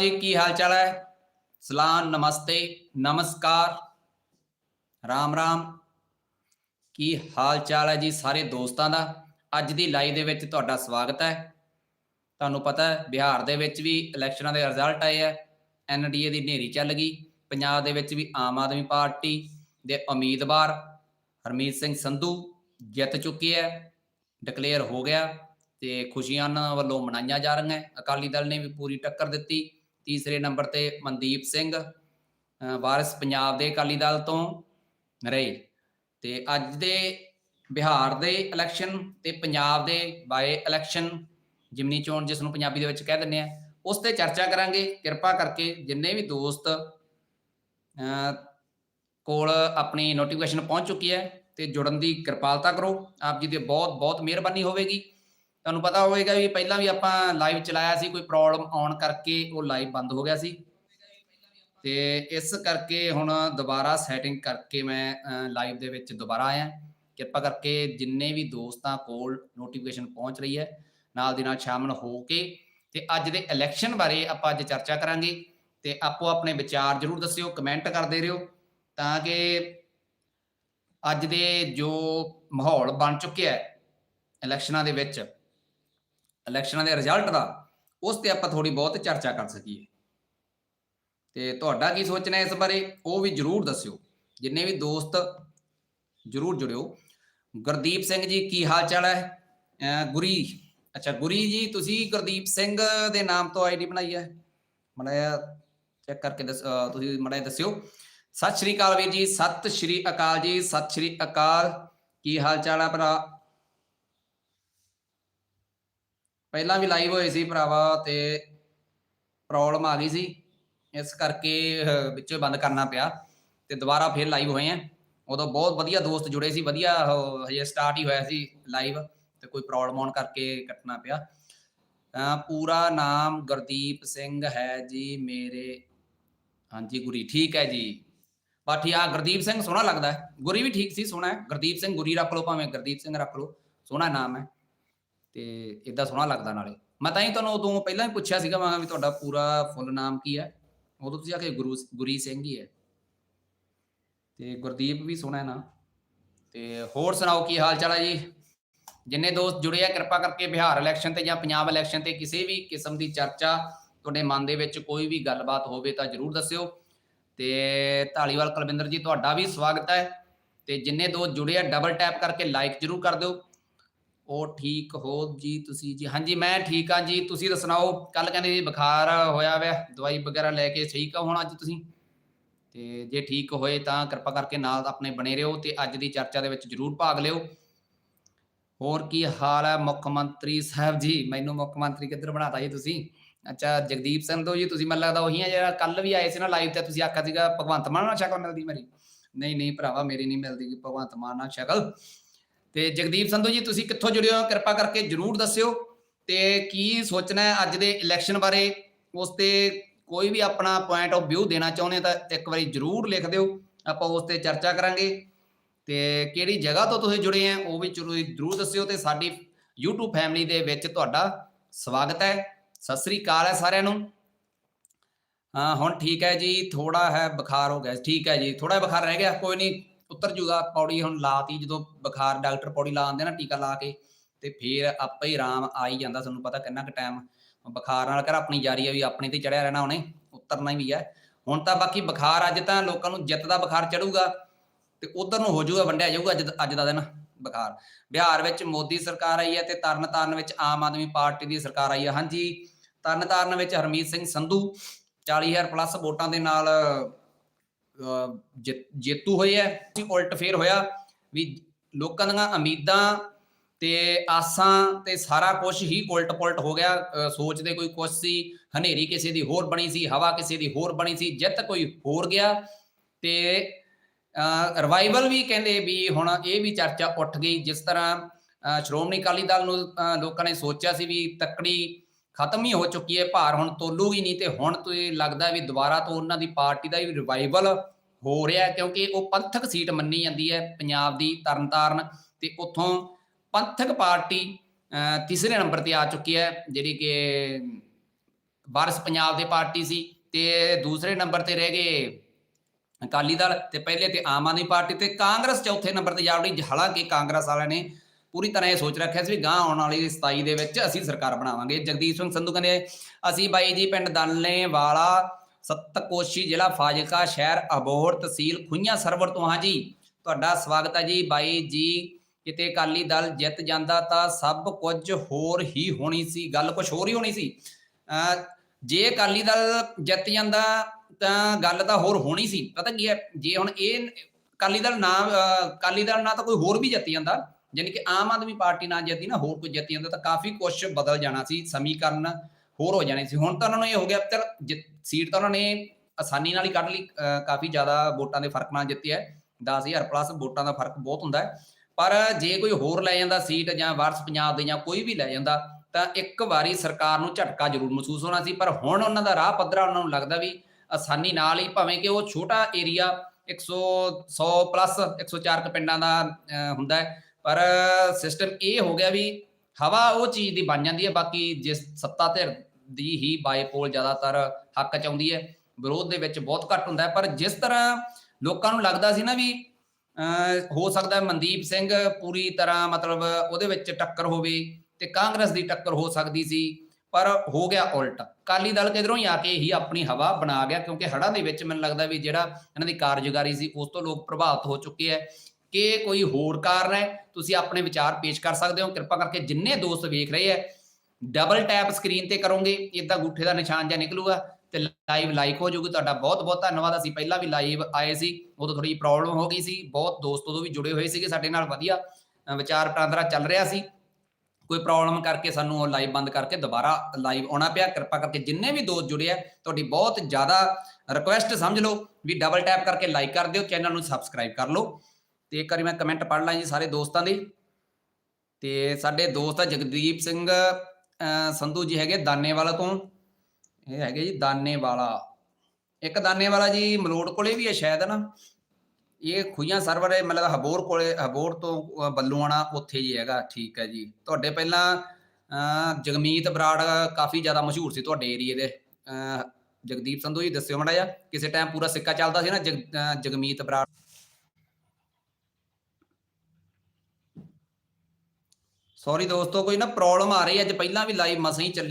ਜੀ, ਕੀ ਹਾਲ ਚਾਲ ਹੈ? ਸਲਾਮ, ਨਮਸਤੇ, ਨਮਸਕਾਰ। ਰਾਮ ਰਾਮ। ਕੀ ਹਾਲ ਚਾਲ ਹੈ ਜੀ ਸਾਰੇ ਦੋਸਤਾਂ ਦਾ? ਅੱਜ ਦੀ ਲਾਈਵ ਦੇ ਵਿੱਚ ਤੁਹਾਡਾ ਸਵਾਗਤ ਹੈ। ਤੁਹਾਨੂੰ ਪਤਾ ਹੈ, ਬਿਹਾਰ ਦੇ ਵਿੱਚ ਵੀ ਇਲੈਕਸ਼ਨਾਂ ਦੇ ਰਿਜ਼ਲਟ ਆਏ ਹੈ। ਐਨਡੀਏ ਦੀ ਨੇਰੀ ਚੱਲ ਗਈ। ਪੰਜਾਬ ਦੇ ਵਿੱਚ ਵੀ ਆਮ ਆਦਮੀ ਪਾਰਟੀ ਦੇ ਉਮੀਦਵਾਰ ਹਰਮੀਤ ਸਿੰਘ ਸੰਧੂ ਜਿੱਤ ਚੁੱਕੇ ਹੈ, ਡਿਕਲੇਅਰ ਹੋ ਗਿਆ ਤੇ ਖੁਸ਼ੀਆਂ ਉਹਨਾਂ ਵੱਲੋਂ ਮਨਾਈਆਂ ਜਾ ਰਹੀਆਂ। ਅਕਾਲੀ ਦਲ ਨੇ ਵੀ ਪੂਰੀ ਟੱਕਰ ਦਿੱਤੀ। ਤੀਸਰੇ ਨੰਬਰ ਤੇ ਮਨਦੀਪ ਸਿੰਘ ਵਾਰਿਸ ਪੰਜਾਬ ਦੇ ਅਕਾਲੀ ਦਲ ਤੋਂ ਰਹੇ। ਤੇ ਅੱਜ ਦੇ ਬਿਹਾਰ ਦੇ ਇਲੈਕਸ਼ਨ ਤੇ ਪੰਜਾਬ ਦੇ ਬਾਏ ਇਲੈਕਸ਼ਨ ਜਿਮਨੀ ਚੋਣ ਜਿਸ ਨੂੰ ਪੰਜਾਬੀ ਦੇ ਵਿੱਚ ਕਹਿ ਦਿੰਦੇ ਆ, ਉਸ ਤੇ ਚਰਚਾ ਕਰਾਂਗੇ। ਕਿਰਪਾ ਕਰਕੇ ਜਿੰਨੇ ਵੀ ਦੋਸਤ ਕੋਲ ਆਪਣੀ ਨੋਟੀਫਿਕੇਸ਼ਨ ਪਹੁੰਚ ਚੁੱਕੀ ਹੈ, ਤੇ ਜੁੜਨ ਦੀ ਕਿਰਪਾਲਤਾ ਕਰੋ। ਆਪ ਜੀ ਦੀ ਬਹੁਤ ਬਹੁਤ ਮਿਹਰਬਾਨੀ ਹੋਵੇਗੀ। ਤੁਹਾਨੂੰ ਪਤਾ ਹੋਵੇਗਾ ਵੀ ਪਹਿਲਾਂ ਵੀ ਆਪਾਂ ਲਾਈਵ ਚਲਾਇਆ ਸੀ, ਕੋਈ ਪ੍ਰੋਬਲਮ ਆਉਣ ਕਰਕੇ ਉਹ ਲਾਈਵ ਬੰਦ ਹੋ ਗਿਆ ਸੀ। ਤੇ ਇਸ ਕਰਕੇ ਹੁਣ ਦੁਬਾਰਾ ਸੈਟਿੰਗ ਕਰਕੇ ਮੈਂ ਲਾਈਵ ਦੇ ਵਿੱਚ ਦੁਬਾਰਾ ਆਇਆ। ਕਿਰਪਾ ਕਰਕੇ ਜਿੰਨੇ ਵੀ ਦੋਸਤਾਂ ਕੋਲ ਨੋਟੀਫਿਕੇਸ਼ਨ ਪਹੁੰਚ ਰਹੀ ਹੈ, ਨਾਲ ਦੀ ਨਾਲ ਸ਼ਾਮਲ ਹੋ ਕੇ ਤੇ ਅੱਜ ਦੇ ਇਲੈਕਸ਼ਨ ਬਾਰੇ ਆਪਾਂ ਅੱਜ ਚਰਚਾ ਕਰਾਂਗੇ। ਤੇ ਆਪੋ ਆਪਣੇ ਵਿਚਾਰ ਜਰੂਰ ਦੱਸਿਓ ਕਮੈਂਟ ਕਰਦੇ ਰਹੋ ਤਾਂ ਕਿ ਅੱਜ ਦੇ ਜੋ ਮਾਹੌਲ ਬਣ ਚੁੱਕਿਆ ਹੈ ਇਲੈਕਸ਼ਨਾਂ ਦੇ ਵਿੱਚ ਇਲੈਕਸ਼ਨਾਂ ਦੇ ਰਿਜ਼ਲਟ ਦਾ, ਉਸ ਤੇ ਆਪਾਂ ਥੋੜੀ ਬਹੁਤ ਚਰਚਾ ਕਰ ਸਕੀਏ। ਤੇ ਤੁਹਾਡਾ ਕੀ ਸੋਚਣਾ ਇਸ ਬਾਰੇ, ਉਹ ਵੀ ਜਰੂਰ ਦੱਸਿਓ। ਜਿੰਨੇ ਵੀ ਦੋਸਤ ਜਰੂਰ ਜੁੜਿਓ। ਗੁਰਦੀਪ ਸਿੰਘ ਜੀ, ਕੀ ਹਾਲ ਚਾਲ ਹੈ ਗੁਰੀ, ਅੱਛਾ, ਗੁਰੀ ਜੀ, ਤੁਸੀਂ ਗੁਰਦੀਪ ਸਿੰਘ ਦੇ ਨਾਮ ਤੋਂ ਆਈਡੀ ਬਣਾਈ ਹੈ? ਮੜਿਆ ਚੈੱਕ ਕਰਕੇ ਦੱਸ ਅਹ ਤੁਸੀਂ ਮੜਿਆ ਦੱਸਿਓ। ਸਤਿ ਸ਼੍ਰੀ ਅਕਾਲ ਵੀਰ ਜੀ, ਸਤਿ ਸ਼੍ਰੀ ਅਕਾਲ ਜੀ, ਸਤਿ ਸ਼੍ਰੀ ਅਕਾਲ। ਕੀ ਹਾਲ ਚਾਲ ਹੈ ਭਰਾ? ਪਹਿਲਾਂ ਵੀ ਲਾਈਵ ਹੋਏ ਸੀ ਭਰਾਵਾ ਤੇ ਪ੍ਰੋਬਲਮ ਆ ਗਈ ਸੀ। ਇਸ ਕਰਕੇ ਵਿੱਚੋਂ ਬੰਦ ਕਰਨਾ ਪਿਆ ਤੇ ਦੁਬਾਰਾ ਫੇਰ ਲਾਈਵ ਹੋਏ ਆ। ਉਦੋਂ ਬਹੁਤ ਵਧੀਆ ਦੋਸਤ ਜੁੜੇ ਸੀ ਵਧੀਆ ਹਜੇ ਸਟਾਰਟ ਹੀ ਹੋਇਆ ਸੀ ਲਾਈਵ ਤੇ ਕੋਈ ਪ੍ਰੋਬਲਮ ਆਉਣ ਕਰਕੇ ਕੱਟਣਾ ਪਿਆ। ਅਹ, ਪੂਰਾ ਨਾਮ ਗੁਰਦੀਪ ਸਿੰਘ ਹੈ ਜੀ ਮੇਰੇ। ਹਾਂਜੀ ਗੁਰੀ ਠੀਕ ਹੈ ਜੀ। ਬਾਠੀ ਆ ਗੁਰਦੀਪ ਸਿੰਘ ਸੋਹਣਾ ਲੱਗਦਾ ਹੈ। ਗੁਰੀ ਵੀ ਠੀਕ ਸੀ ਸੋਹਣਾ ਹੈ। ਗੁਰਦੀਪ ਸਿੰਘ ਗੁਰੀ ਰੱਖ ਲਓ ਭਾਵੇਂ ਗੁਰਦੀਪ ਸਿੰਘ ਰੱਖ ਲਓ ਸੋਹਣਾ ਨਾਮ ਹੈ। ਤੇ ਇਦਾਂ ਸੋਹਣਾ ਲੱਗਦਾ ਨਾਲੇ। ਮੈਂ ਤਾਂ ਹੀ ਤੁਹਾਨੂੰ ਉਦੋਂ ਪਹਿਲਾਂ ਹੀ ਪੁੱਛਿਆ ਸੀਗਾ, ਮੈਂ ਕਿਹਾ ਵੀ ਤੁਹਾਡਾ ਪੂਰਾ ਫੁੱਲ ਨਾਮ ਕੀ ਹੈ? ਉਦੋਂ ਤੁਸੀਂ ਆਖੇ ਗੁਰੂ ਗੁਰੀ ਸਿੰਘ ਹੀ ਹੈ। ਤੇ ਗੁਰਦੀਪ ਵੀ ਸੋਹਣਾ ਹੈ ਨਾ। ਤੇ ਹੋਰ ਸੁਣਾਓ ਕੀ ਹਾਲ ਚਾਲ ਹੈ ਜੀ? ਜਿੰਨੇ ਦੋਸਤ ਜੁੜੇ ਆ, ਕਿਰਪਾ ਕਰਕੇ ਬਿਹਾਰ ਇਲੈਕਸ਼ਨ ਤੇ ਜਾਂ ਪੰਜਾਬ ਇਲੈਕਸ਼ਨ ਤੇ ਕਿਸੇ ਵੀ ਕਿਸਮ ਦੀ ਚਰਚਾ ਤੁਹਾਡੇ ਮਨ ਦੇ ਵਿੱਚ ਕੋਈ ਵੀ ਗੱਲਬਾਤ ਹੋਵੇ ਤਾਂ ਜਰੂਰ ਦੱਸਿਓ। ਤੇ ਢਾਲੀਵਾਲ ਕੁਲਵਿੰਦਰ ਜੀ, ਤੁਹਾਡਾ ਵੀ ਸਵਾਗਤ ਹੈ। ਤੇ ਜਿੰਨੇ ਦੋਸਤ ਜੁੜੇ ਆ ਡਬਲ ਟੈਪ ਕਰਕੇ ਲਾਈਕ ਜਰੂਰ ਕਰ ਦਿਓ। ਉਹ ਠੀਕ ਹੋ ਜੀ ਤੁਸੀਂ ਜੀ। ਹਾਂਜੀ, ਮੈਂ ਠੀਕ ਹਾਂ ਜੀ। ਤੁਸੀਂ ਤਾਂ ਸੁਣਾਓ ਕੱਲ ਕਹਿੰਦੇ ਜੀ ਬੁਖਾਰ ਹੋਇਆ ਵਾ, ਦਵਾਈ ਵਗੈਰਾ ਲੈ ਕੇ ਠੀਕ ਆ ਹੁਣ ਅੱਜ ਤੁਸੀਂ? ਤੇ ਜੇ ਠੀਕ ਹੋਏ ਤਾਂ ਕਿਰਪਾ ਕਰਕੇ ਨਾਲ ਆਪਣੇ ਬਣੇ ਰਹੋ ਤੇ ਅੱਜ ਦੀ ਚਰਚਾ ਦੇ ਵਿੱਚ ਜਰੂਰ ਭਾਗ ਲਿਓ। ਹੋਰ ਕੀ ਹਾਲ ਹੈ ਮੁੱਖ ਮੰਤਰੀ ਸਾਹਿਬ ਜੀ? ਮੈਨੂੰ ਮੁੱਖ ਮੰਤਰੀ ਕਿੱਧਰ ਬਣਾਤਾ ਜੀ ਤੁਸੀਂ? ਅੱਛਾ, ਜਗਦੀਪ ਸਿੰਘ ਦੋ ਜੀ, ਤੁਸੀਂ ਮੈਨੂੰ ਲੱਗਦਾ ਉਹੀ ਆ ਜਿਹੜਾ ਕੱਲ ਵੀ ਆਏ ਸੀ ਨਾ ਲਾਈਵ ਤੇ, ਤੁਸੀਂ ਆਖਿਆ ਸੀਗਾ ਭਗਵੰਤ ਮਾਨ ਨਾਲ ਸ਼ਕਲ ਮਿਲਦੀ ਮੇਰੀ। ਨਹੀਂ ਨਹੀਂ ਭਰਾਵਾ, ਮੇਰੀ ਨਹੀਂ ਮਿਲਦੀ ਭਗਵੰਤ ਮਾਨ ਨਾਲ ਸ਼ਕਲ। ਤੇ ਜਗਦੀਪ ਸੰਧੂ ਜੀ, ਤੁਸੀਂ ਕਿੱਥੋਂ ਜੁੜੇ ਹੋ? ਕਿਰਪਾ ਕਰਕੇ ਜਰੂਰ ਦੱਸਿਓ। ਤੇ ਕੀ ਸੋਚਣਾ ਹੈ ਅੱਜ ਦੇ ਇਲੈਕਸ਼ਨ ਬਾਰੇ? ਉਸ ਤੇ ਕੋਈ ਵੀ ਆਪਣਾ ਪੁਆਇੰਟ ਆਫ ਵਿਊ ਦੇਣਾ ਚਾਹੁੰਦੇ ਤਾਂ ਇੱਕ ਵਾਰੀ ਜਰੂਰ ਲਿਖ ਦਿਓ। ਆਪਾਂ ਉਸ ਤੇ ਚਰਚਾ ਕਰਾਂਗੇ। ਤੇ ਕਿਹੜੀ ਜਗ੍ਹਾ ਤੋਂ ਤੁਸੀਂ ਜੁੜੇ ਆ ਉਹ ਵੀ ਜਰੂਰ ਜਰੂਰ ਦੱਸਿਓ ਤੇ ਸਾਡੀ YouTube ਫੈਮਿਲੀ ਦੇ ਵਿੱਚ ਤੁਹਾਡਾ ਸਵਾਗਤ ਹੈ। ਸਤਿ ਸ੍ਰੀ ਅਕਾਲ ਹੈ ਸਾਰਿਆਂ ਨੂੰ। ਹਾਂ, ਹੁਣ ਠੀਕ ਹੈ ਜੀ ਥੋੜਾ ਹੈ ਬੁਖਾਰ ਹੋ ਗਿਆ। ਠੀਕ ਹੈ ਜੀ ਥੋੜਾ ਬੁਖਾਰ ਰਹਿ ਗਿਆ। ਕੋਈ ਨਹੀਂ ਉਤਰ ਜੂਗਾ ਪੌੜੀ ਹੁਣ ਲਾਤੀ, ਜਦੋਂ ਬੁਖਾਰ ਡਾਕਟਰ ਪੌੜੀ ਲਾ ਦਿੰਦੇ ਨਾ ਟੀਕਾ ਲਾ ਕੇ, ਤੇ ਫੇਰ ਆਪੇ ਹੀ ਆਰਾਮ ਆ ਹੀ ਜਾਂਦਾ, ਤੁਹਾਨੂੰ ਪਤਾ ਕਿੰਨਾ ਕੁ ਟਾਈਮ ਬੁਖਾਰ ਨਾਲ ਕਰ ਆਪਣੀ ਜਾਰੀ ਹੈ ਵੀ ਆਪਣੀ ਤੇ ਚੜਿਆ ਰਹਿਣਾ ਉਹਨੇ, ਉਤਰਨਾ ਹੀ ਵੀ ਹੈ ਹੁਣ ਤਾਂ ਬਾਕੀ ਬੁਖਾਰ ਅੱਜ ਤਾਂ ਲੋਕਾਂ ਨੂੰ ਜਿੱਤ ਦਾ ਬੁਖਾਰ ਚੜੂਗਾ, ਤੇ ਉਧਰ ਨੂੰ ਹੋ ਜਾਊਗਾ, ਵੰਡਿਆ ਜਾਊਗਾ ਅੱਜ ਅੱਜ ਦਾ ਦਿਨ ਬੁਖਾਰ। ਬਿਹਾਰ ਵਿੱਚ ਮੋਦੀ ਸਰਕਾਰ ਆਈ ਹੈ ਤੇ ਤਰਨਤਾਰਨ ਵਿੱਚ ਆਮ ਆਦਮੀ ਪਾਰਟੀ ਦੀ ਸਰਕਾਰ ਆਈ ਹੈ। ਹਾਂਜੀ, ਤਰਨਤਾਰਨ ਵਿੱਚ ਹਰਮੀਤ ਸਿੰਘ ਸੰਧੂ 40000 ਪਲੱਸ ਵੋਟਾਂ ਦੇ ਨਾਲ ਜਿੱਤ- ਜੇਤੂ ਹੋਏ ਹੈ ਉਲਟ ਫੇਰ ਹੋਇਆ, ਵੀ ਲੋਕਾਂ ਦੀਆਂ ਉਮੀਦਾਂ ਤੇ ਆਸਾਂ ਤੇ ਸਾਰਾ ਕੁਝ ਹੀ ਉਲਟ ਪੁਲਟ ਹੋ ਗਿਆ। ਸੋਚਦੇ ਕੋਈ ਕੁਛ ਸੀ, ਹਨੇਰੀ ਕਿਸੇ ਦੀ ਹੋਰ ਬਣੀ ਸੀ, ਹਵਾ ਕਿਸੇ ਦੀ ਹੋਰ ਬਣੀ ਸੀ, ਜਿੱਤ ਕੋਈ ਹੋਰ ਗਿਆ ਤੇ ਰਿਵਾਈਵਲ ਵੀ ਕਹਿੰਦੇ ਵੀ ਹੁਣ ਇਹ ਵੀ ਚਰਚਾ ਉੱਠ ਗਈ। ਜਿਸ ਤਰ੍ਹਾਂ ਸ਼੍ਰੋਮਣੀ ਅਕਾਲੀ ਦਲ ਨੂੰ ਲੋਕਾਂ ਨੇ ਸੋਚਿਆ ਸੀ ਵੀ ਤੱਕੜੀ ਖਤਮ ਹੀ ਹੋ ਚੁੱਕੀ ਹੈ ਭਾਰ, ਹੁਣ ਤੋਲੂਗੀ ਨਹੀਂ ਤੇ ਹੁਣ ਤੋਂ ਇਹ ਲੱਗਦਾ ਵੀ ਦੁਬਾਰਾ ਤੋਂ ਉਹਨਾਂ ਦੀ ਪਾਰਟੀ ਦਾ ਵੀ ਰਿਵਾਈਵਲ ਹੋ ਰਿਹਾ ਕਿਉਂਕਿ ਉਹ ਪੰਥਕ ਸੀਟ ਮੰਨੀ ਜਾਂਦੀ ਹੈ ਪੰਜਾਬ ਦੀ ਤਰਨਤਾਰਨ ਤੇ ਉੱਥੋਂ ਪੰਥਕ ਪਾਰਟੀ ਤੀਸਰੇ ਨੰਬਰ ਤੇ ਆ ਚੁੱਕੀ ਹੈ, ਜਿਹੜੀ ਕਿ ਵਾਰਿਸ ਪੰਜਾਬ ਦੇ ਪਾਰਟੀ ਸੀ ਤੇ ਦੂਸਰੇ ਨੰਬਰ ਤੇ ਰਹਿ ਗਏ ਅਕਾਲੀ ਦਲ ਤੇ ਪਹਿਲੇ ਤੇ ਆਮ ਆਦਮੀ ਪਾਰਟੀ ਤੇ ਕਾਂਗਰਸ ਚੌਥੇ ਨੰਬਰ ਤੇ ਜਾ ਰਹੀ, ਹਾਲਾਂਕਿ ਕਾਂਗਰਸ ਵਾਲਿਆਂ ਨੇ ਪੂਰੀ ਤਰ੍ਹਾਂ ਇਹ ਸੋਚ ਰੱਖਿਆ ਸੀ ਵੀ ਗਾਂ ਆਉਣ ਵਾਲੀ 27 ਦੇ ਵਿੱਚ ਅਸੀਂ ਸਰਕਾਰ ਬਣਾਵਾਂਗੇ। ਜਗਦੀਪ ਸਿੰਘ ਸੰਧੂ ਕਹਿੰਦੇ, ਅਸੀਂ ਬਾਈ ਜੀ ਪਿੰਡ ਦਾਨੇ ਵਾਲਾ ਸਤਕੋਸ਼ੀ ਜ਼ਿਲ੍ਹਾ ਫਾਜ਼ਿਲਕਾ ਸ਼ਹਿਰ ਅਬੋਹਰ ਤਹਿਸੀਲ ਖੁਈਆਂ ਸਰਵਰ ਤੋਂ ਹਾਂ ਜੀ। ਤੁਹਾਡਾ ਸਵਾਗਤ ਹੈ ਜੀ ਬਾਈ ਜੀ। ਕਿਤੇ ਅਕਾਲੀ ਦਲ ਜਿੱਤ ਜਾਂਦਾ ਤਾਂ ਸਭ ਕੁਝ ਹੋਰ ਹੀ ਹੋਣੀ ਸੀ, ਗੱਲ ਕੁਝ ਹੋਰ ਹੀ ਹੋਣੀ ਸੀ। ਅਹ ਜੇ ਅਕਾਲੀ ਦਲ ਜਿੱਤ ਜਾਂਦਾ ਤਾਂ ਗੱਲ ਤਾਂ ਹੋਰ ਹੋਣੀ ਸੀ। ਪਤਾ ਕੀ ਹੈ, ਜੇ ਹੁਣ ਇਹ ਅਕਾਲੀ ਦਲ ਨਾ ਅਕਾਲੀ ਦਲ ਨਾ ਤਾਂ ਕੋਈ ਹੋਰ ਵੀ ਜਿੱਤ ਜਾਂਦਾ। ਯਾਨੀ ਕਿ ਆਮ ਆਦਮੀ ਪਾਰਟੀ ਨਾਲ ਜਿੱਤੀ ਨਾ ਹੋਰ ਕੋਈ ਜਿੱਤ ਜਾਂਦਾ ਤਾਂ ਕਾਫੀ ਕੁਝ ਬਦਲ ਜਾਣਾ ਸੀ ਸਮੀਕਰਨ ਹੋਰ ਹੋ ਜਾਣੇ ਸੀ। ਹੁਣ ਤਾਂ ਉਹਨਾਂ ਨੂੰ ਇਹ ਹੋ ਗਿਆ ਚਲ ਸੀਟ ਤਾਂ ਉਹਨਾਂ ਨੇ ਆਸਾਨੀ ਨਾਲ ਹੀ ਕੱਢ ਲਈ ਕਾਫੀ ਜ਼ਿਆਦਾ ਵੋਟਾਂ ਦੇ ਫ਼ਰਕ ਨਾਲ ਜਿੱਤਿਆ 10000 ਪਲੱਸ ਵੋਟਾਂ ਦਾ ਫ਼ਰਕ ਬਹੁਤ ਹੁੰਦਾ ਹੈ। ਪਰ ਜੇ ਕੋਈ ਹੋਰ ਲੈ ਜਾਂਦਾ ਸੀਟ ਜਾਂ ਵਾਰਸ ਪੰਜਾਬ ਦੇ ਜਾਂ ਕੋਈ ਵੀ ਲੈ ਜਾਂਦਾ ਤਾਂ ਇੱਕ ਵਾਰੀ ਸਰਕਾਰ ਨੂੰ ਝਟਕਾ ਜ਼ਰੂਰ ਮਹਿਸੂਸ ਹੋਣਾ ਸੀ। ਪਰ ਹੁਣ ਉਹਨਾਂ ਦਾ ਰਾਹ ਪੱਧਰਾ ਉਹਨਾਂ ਨੂੰ ਲੱਗਦਾ ਵੀ ਆਸਾਨੀ ਨਾਲ ਹੀ ਭਾਵੇਂ ਕਿ ਉਹ ਛੋਟਾ ਏਰੀਆ 100 100 ਪਲੱਸ 104 ਕੁ ਪਿੰਡਾਂ ਦਾ ਅਹ, ਹੁੰਦਾ ਹੈ। ਪਰ ਸਿਸਟਮ ਇਹ ਹੋ ਗਿਆ ਵੀ ਹਵਾ ਉਹ ਚੀਜ਼ ਦੀ ਬਣ ਜਾਂਦੀ ਹੈ ਬਾਕੀ ਜਿਸ ਸੱਤਾ ਧਿਰ ਦੀ ਹੀ ਬਾਈਪੋਲ ਜ਼ਿਆਦਾਤਰ ਹੱਕ ਚ ਆਉਂਦੀ ਹੈ ਵਿਰੋਧ ਦੇ ਵਿੱਚ ਬਹੁਤ ਘੱਟ ਹੁੰਦਾ ਪਰ ਜਿਸ ਤਰ੍ਹਾਂ ਲੋਕਾਂ ਨੂੰ ਲੱਗਦਾ ਸੀ ਨਾ ਵੀ ਅਹ, ਹੋ ਸਕਦਾ ਮਨਦੀਪ ਸਿੰਘ ਪੂਰੀ ਤਰ੍ਹਾਂ ਮਤਲਬ ਉਹਦੇ ਵਿੱਚ ਟੱਕਰ ਹੋਵੇ ਤੇ ਕਾਂਗਰਸ ਦੀ ਟੱਕਰ ਹੋ ਸਕਦੀ ਸੀ ਪਰ ਹੋ ਗਿਆ ਉਲਟ। ਕਾਲੀ ਦਲ ਕਿਧਰੋਂ ਹੀ ਆ ਕੇ ਹੀ ਆਪਣੀ ਹਵਾ ਬਣਾ ਗਿਆ ਕਿਉਂਕਿ ਹੜ੍ਹਾਂ ਦੇ ਵਿੱਚ ਮੈਨੂੰ ਲੱਗਦਾ ਵੀ ਜਿਹੜਾ ਇਹਨਾਂ ਦੀ ਕਾਰਜਕਾਰੀ ਸੀ ਉਸ ਤੋਂ ਲੋਕ ਪ੍ਰਭਾਵਿਤ ਹੋ ਚੁੱਕੇ ਹੈ। ਕਿ ਕੋਈ ਹੋਰ ਕਾਰਨ ਹੈ, ਤੁਸੀਂ ਆਪਣੇ ਵਿਚਾਰ ਪੇਸ਼ ਕਰ ਸਕਦੇ ਹੋ। ਕਿਰਪਾ ਕਰਕੇ ਜਿੰਨੇ ਦੋਸਤ ਵੇਖ ਰਹੇ ਹੈ ਡਬਲ ਟੈਪ ਸਕਰੀਨ ਤੇ ਕਰੋਗੇ ਇਦਾਂ ਗੁੱਠੇ ਦਾ ਨਿਸ਼ਾਨ ਜਾਂ ਨਿਕਲੂਗਾ ਤੇ ਲਾਈਵ ਲਾਈਕ ਹੋ ਜਾਊਗੀ। ਤੁਹਾਡਾ ਬਹੁਤ ਬਹੁਤ ਧੰਨਵਾਦ। ਅਸੀਂ ਪਹਿਲਾਂ ਵੀ ਲਾਈਵ ਆਏ ਸੀ, ਉਦੋਂ ਥੋੜੀ ਪ੍ਰੋਬਲਮ ਹੋ ਗਈ ਸੀ। ਬਹੁਤ ਦੋਸਤ ਉਦੋਂ ਵੀ ਜੁੜੇ ਹੋਏ ਸੀਗੇ ਸਾਡੇ ਨਾਲ, ਵਧੀਆ ਵਿਚਾਰ ਵਟਾਂਦਰਾ ਚੱਲ ਰਿਹਾ ਸੀ। ਕੋਈ ਪ੍ਰੋਬਲਮ ਕਰਕੇ ਸਾਨੂੰ ਉਹ ਲਾਈਵ ਬੰਦ ਕਰਕੇ ਦੁਬਾਰਾ ਲਾਈਵ ਆਉਣਾ ਪਿਆ। ਕਿਰਪਾ ਕਰਕੇ ਜਿੰਨੇ ਵੀ ਦੋਸਤ ਜੁੜੇ ਆ, ਤੁਹਾਡੀ ਬਹੁਤ ਜ਼ਿਆਦਾ ਰਿਕੁਐਸਟ ਸਮਝ ਲਓ ਵੀ ਡਬਲ ਟੈਪ ਕਰਕੇ ਲਾਈਕ ਕਰ ਦਿਓ, ਚੈਨਲ ਨੂੰ ਸਬਸਕ੍ਰਾਈਬ ਕਰ ਲਓ। ਤੇ ਇੱਕ ਵਾਰੀ ਮੈਂ ਕਮੈਂਟ ਪੜ੍ਹ ਲਾਂ ਜੀ ਸਾਰੇ ਦੋਸਤਾਂ ਦੇ। ਤੇ ਸਾਡੇ ਦੋਸਤ ਆ ਜਗਦੀਪ ਸਿੰਘ ਸੰਧੂ ਜੀ ਹੈਗੇ ਦਾਨੇਵਾਲਾ ਤੋਂ। ਇਹ ਹੈਗੇ ਜੀ ਦਾਨੇਵਾਲਾ। ਇੱਕ ਦਾਨੇਵਾਲਾ ਜੀ ਮਲੋੜ ਕੋਲੇ ਵੀ ਹੈ ਸ਼ਾਇਦ ਨਾ। ਇਹ ਖੁਈਆਂ ਸਰਵਰ ਹੈ ਮਤਲਬ ਹਬੋਰ ਕੋਲੇ, ਹਬੋਰ ਤੋਂ, ਅਹ, ਬੱਲੂਆਣਾ ਉੱਥੇ ਜੀ ਹੈਗਾ, ਠੀਕ ਹੈ ਜੀ। ਤੁਹਾਡੇ ਪਹਿਲਾਂ, ਅਹ, ਜਗਮੀਤ ਬਰਾੜ ਕਾਫੀ ਜ਼ਿਆਦਾ ਮਸ਼ਹੂਰ ਸੀ ਤੁਹਾਡੇ ਏਰੀਏ ਦੇ। ਅਹ, ਜਗਦੀਪ ਸੰਧੂ ਜੀ ਦੱਸਿਓ ਮੜਾ ਜਾ ਕਿਸੇ ਟਾਈਮ ਪੂਰਾ ਸਿੱਕਾ ਚੱਲਦਾ ਸੀ ਨਾ ਜਗ- ਜਗਮੀਤ ਬਰਾੜ। ਸੌਰੀ ਦੋਸਤੋ, ਕੋਈ ਨਾ ਪ੍ਰੋਬਲਮ ਆ ਰਹੀ ਹੈ, ਅੱਜ ਪਹਿਲਾਂ ਵੀ ਲਾਈਵ ਮਸਾਂ ਹੀ ਚੱਲੀ